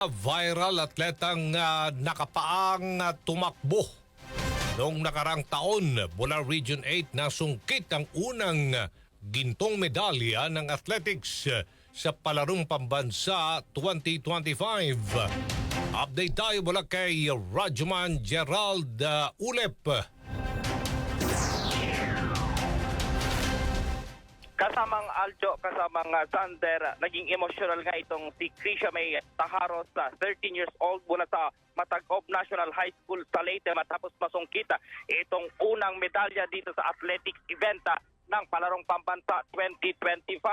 Viral atletang ah, nakapaang ah, tumakbo. Noong nakarang taon, mula Region 8 nasungkit ang unang ah, gintong medalya ng athletics ah, sa palarong pambansa 2025. Update tayo mula kay Rajuman Gerald ah, Ulep. Kasamang Aljo, kasamang uh, Sander, naging emotional nga itong si Krisha May Taharos, uh, 13 years old mula sa Matagop National High School sa Leyte matapos masungkita itong unang medalya dito sa athletics event uh, ng Palarong Pambansa 2025.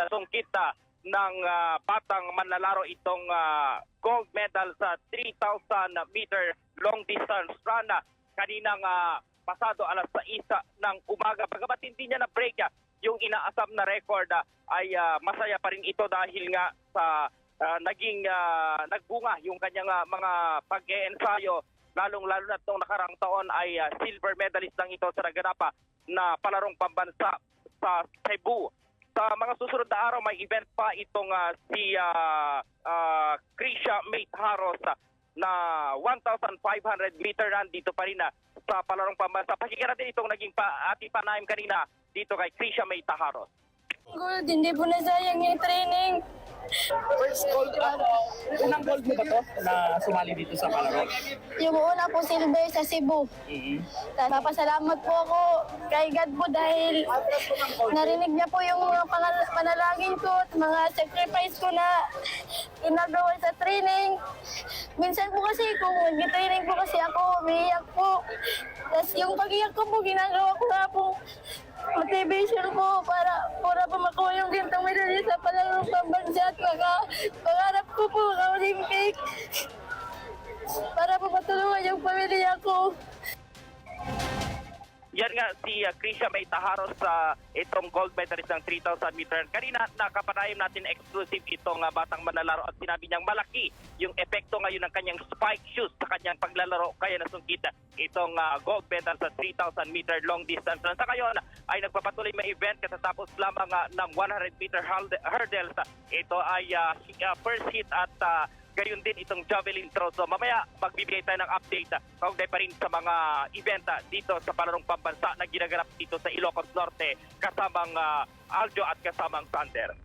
Nasungkita ng uh, batang manlalaro itong uh, gold medal sa 3,000 meter long distance run uh, kaninang uh, pasado alas 6 ng umaga. Pagkabat hindi niya na-break uh, yung inaasam na record ah, ay ah, masaya pa rin ito dahil nga sa ah, naging ah, nagbunga yung kanyang ah, mga pag-eensayo lalong-lalo na itong nakarang taon ay ah, silver medalist lang ito sa naganapa na palarong pambansa sa Cebu. Sa mga susunod na araw may event pa itong ah, si ah, ah, Krisha Mate Haros ah, na 1,500 meter run dito pa rin ah, sa palarong pambansa. Pakikira din itong naging pa, ati panayam kanina dito kay Krisha May Taharos. Gold, hindi po nasayang yung training. First gold, ano, unang gold mo ba to na sumali dito sa Palaro? Yung una po silver sa Cebu. Mm-hmm. Papasalamat po ako kay God po dahil narinig niya po yung mga panal- panalangin ko at mga sacrifice ko na ginagawa sa training. Minsan po kasi kung nag-training po kasi ako, umiiyak po. Tapos yung pag-iyak ko po, ginagawa ko nga po motivation po para para po makuha yung gintong medalya sa palarong pambansa at maka, pangarap ko po sa Olympic para po matulungan yung pamilya ko. Yan nga si uh, Krisha May Taharos sa itong gold medalist ng 3,000 meter. Kanina nakapanayam natin exclusive itong uh, batang manlalaro at sinabi niyang malaki yung epekto ngayon ng kanyang spike shoes sa kanyang paglalaro kaya nasungkita itong uh, gold medal sa 3,000 meter long distance. run. Sa ngayon ay nagpapatuloy may event katatapos lamang uh, ng 100 meter hurdles. Ito ay uh, uh, first hit at uh, gayon din itong javelin throw. So mamaya magbibigay tayo ng update uh, kaugnay pa rin sa mga event dito sa palarong pambansa na ginaganap dito sa Ilocos Norte kasamang uh, Aljo at kasamang Sander.